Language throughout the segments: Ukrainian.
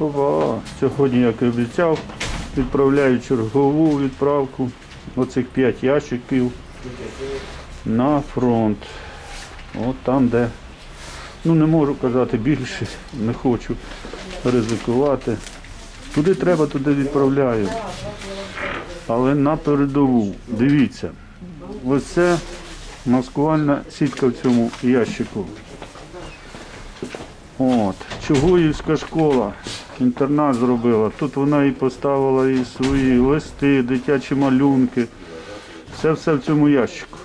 Ова, сьогодні, як і обіцяв, відправляю чергову відправку оцих 5 ящиків на фронт. От там, де, ну не можу казати більше, не хочу ризикувати. Куди треба, туди відправляю. Але на передову. Дивіться, ось це маскувальна сітка в цьому ящику. От, Чугуївська школа, інтернат зробила. Тут вона і поставила і свої листи, дитячі малюнки. Все все в цьому ящику.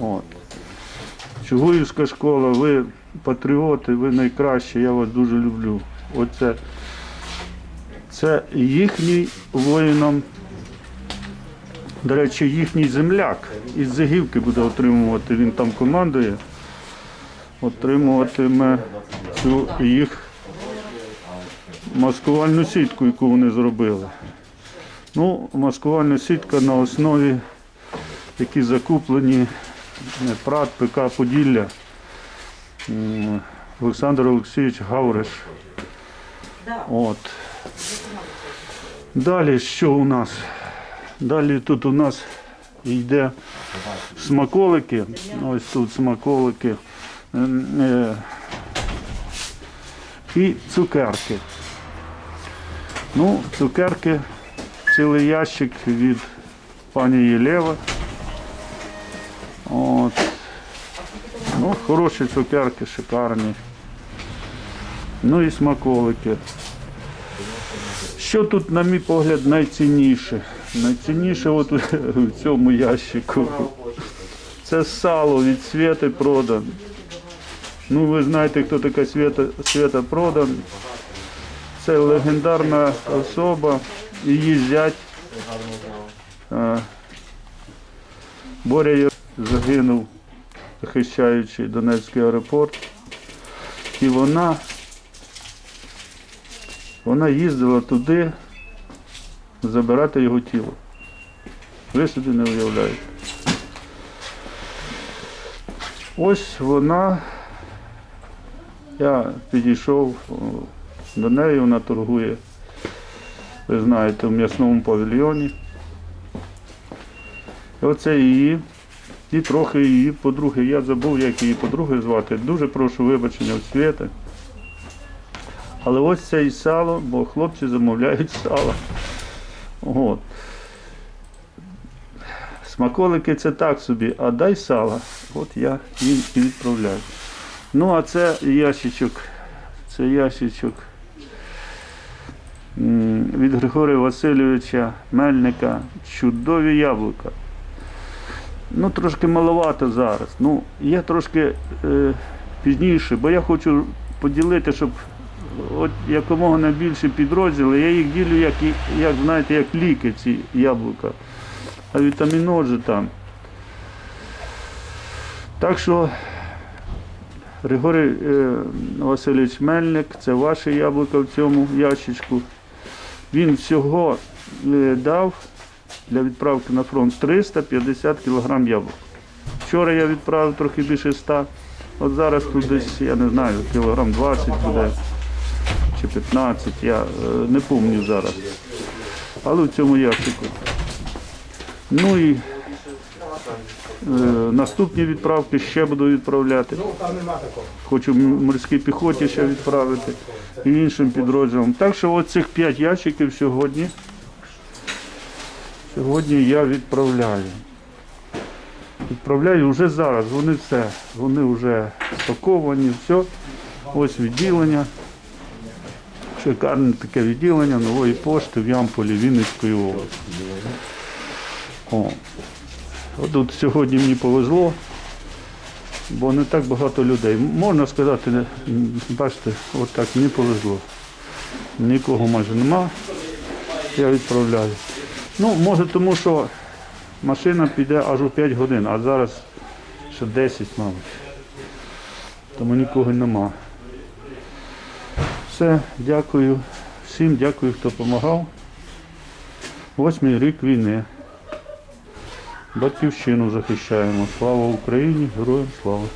От. Чугуївська школа, ви патріоти, ви найкращі, я вас дуже люблю. Оце це їхній воїнам, до речі, їхній земляк із Зигівки буде отримувати, він там командує, отримуватиме цю їх маскувальну сітку, яку вони зробили. Ну, маскувальна сітка на основі, які закуплені ПРАТ, ПК Поділля. Олександр Олексійович Гавриш. От. Далі що у нас? Далі тут у нас йде смаколики. Ось тут смаколики. Е, І цукерки. Ну, цукерки, цілий ящик від пані Єлєва. От. Ну, хороші цукерки, шикарні. Ну і смаколики. Що тут, на мій погляд, найцінніше? Найцінніше от в цьому ящику. Це сало від Свєти Продан. Ну, ви знаєте, хто така Свята Продан. Це легендарна особа. Її зять. е, Боря загинув, захищаючи Донецький аеропорт. І вона, вона їздила туди забирати його тіло. Ви собі не уявляєте. Ось вона, я підійшов до неї, вона торгує, ви знаєте, в м'ясному павільйоні. І оце її, і трохи її подруги. Я забув, як її подруги звати. Дуже прошу вибачення у світи. Але ось це і сало, бо хлопці замовляють сало. От. Смаколики це так собі, а дай сала. От я їм і відправляю. Ну, а це ящичок. Це ящичок від Григорія Васильовича Мельника. Чудові яблука. Ну, трошки маловато зараз. Ну, є трошки е, пізніше, бо я хочу поділити, щоб от якомога найбільше підрозділи, я їх ділю, як, як знаєте, як ліки ці яблука. А вітамінот же там. Так що Григорій е, Васильович Мельник, це ваше яблуко в цьому ящичку. Він всього е, дав для відправки на фронт 350 кг яблук. Вчора я відправив трохи більше 100, от зараз тут десь, я не знаю, кілограм 20 буде чи 15, я е, не пам'ятаю зараз. Але в цьому ящику. Ну і наступні відправки ще буду відправляти. Хочу морській піхоті ще відправити і іншим підрозділам. Так що оцих 5 ящиків сьогодні. Сьогодні я відправляю. Відправляю вже зараз, вони все, вони вже спаковані, все. Ось відділення. Шикарне таке відділення нової пошти в Ямполі Вінницької області. О. Тут сьогодні мені повезло, бо не так багато людей. Можна сказати, бачите, от так мені повезло. Нікого майже нема. Я відправляю. Ну, може тому, що машина піде аж у 5 годин, а зараз ще 10, мабуть. Тому нікого нема. Все, дякую. Всім дякую, хто допомагав. Восьмий рік війни. Батьківщину захищаємо. Слава Україні, героям слава.